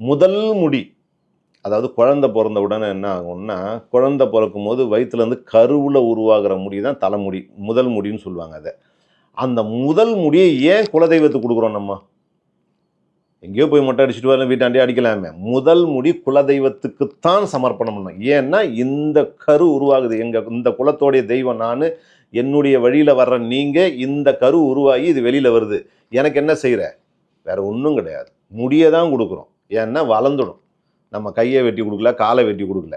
முதல் முடி அதாவது குழந்தை பிறந்த உடனே என்ன ஆகும்னா குழந்தை பிறக்கும் போது வயிற்றுலேருந்து கருவில் உருவாகிற முடி தான் தலைமுடி முதல் முடின்னு சொல்லுவாங்க அதை. அந்த முதல் முடியை ஏன் குலதெய்வத்துக்கு கொடுக்குறோம் நம்ம? எங்கேயோ போய் மொட்டை அடிச்சுட்டு வரல வீட்டாண்டே அடிக்கலாமே. முதல் முடி குலதெய்வத்துக்குத்தான் சமர்ப்பணம் பண்ணணும். ஏன்னா இந்த கரு உருவாகுது. எங்கள் இந்த குலத்தோடைய தெய்வம் நான் என்னுடைய வழியில் வர்ற நீங்கள் இந்த கரு உருவாகி இது வெளியில் வருது. எனக்கு என்ன செய்கிற வேறு ஒன்றும் கிடையாது. முடியை தான் கொடுக்குறோம். ஏன்னா வளர்ந்துடும். நம்ம கையை வெட்டி கொடுக்கல காலை வெட்டி கொடுக்கல.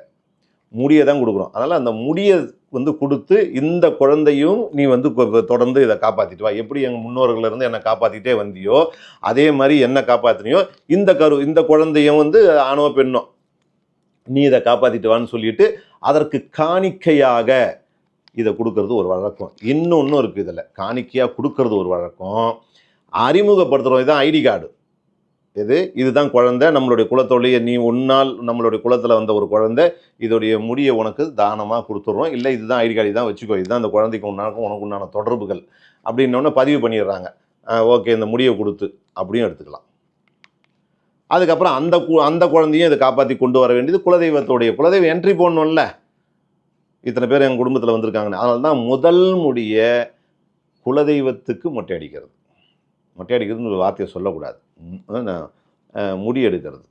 முடியை தான் கொடுக்குறோம். அதனால் அந்த முடியை வந்து கொடுத்து இந்த குழந்தையும் நீ வந்து கொ- தொடர்ந்து இதை காப்பாற்றிட்டு வா. எப்படி எங்கள் முன்னோர்கள் இருந்து என்னை காப்பாற்றிட்டே வந்தியோ அதே மாதிரி என்ன காப்பாற்றினியோ இந்த கரு இந்த குழந்தையும் வந்து ஆணோ பெண்ணோ நீ இதை காப்பாற்றிட்டு வான்னு சொல்லிட்டு அதற்கு காணிக்கையாக இதை கொடுக்கறது ஒரு வழக்கம். இன்னொன்றும் இருக்குது இதில். காணிக்கையாக கொடுக்கறது ஒரு வழக்கம். அறிமுகப்படுத்துகிறோம் இதுதான் ஐடி கார்டு. இது இதுதான் குழந்தை. நம்மளுடைய குலத்தோடைய நீ உன்னால் நம்மளுடைய குலத்தில் வந்த ஒரு குழந்தை. இதோடைய முடியை உனக்கு தானமாக கொடுத்துட்றோம். இல்லை இதுதான் ஐடி கார்டு தான் வச்சுக்கோ. இதுதான் அந்த குழந்தைக்கு உன்னாக்கும் உனக்கு உண்டான தொடர்புகள் அப்படின்னோடனே பதிவு பண்ணிடுறாங்க. ஓகே இந்த முடியை கொடுத்து அப்படியும் எடுத்துக்கலாம். அதுக்கப்புறம் அந்த கு அந்த குழந்தையும் இதை காப்பாற்றி கொண்டு வர வேண்டியது குலதெய்வத்தோடைய குலதெய்வம் என்ட்ரி போடணும்ல. இத்தனை பேர் என் குடும்பத்தில் வந்திருக்காங்கன்னு. அதனால தான் முதல் முடிய குலதெய்வத்துக்கு மொட்டை அடிக்கிறது. மொட்டை அடிக்கிறதுன்னு ஒரு வார்த்தையை சொல்லக்கூடாது. நான், முடி எடுக்கிறது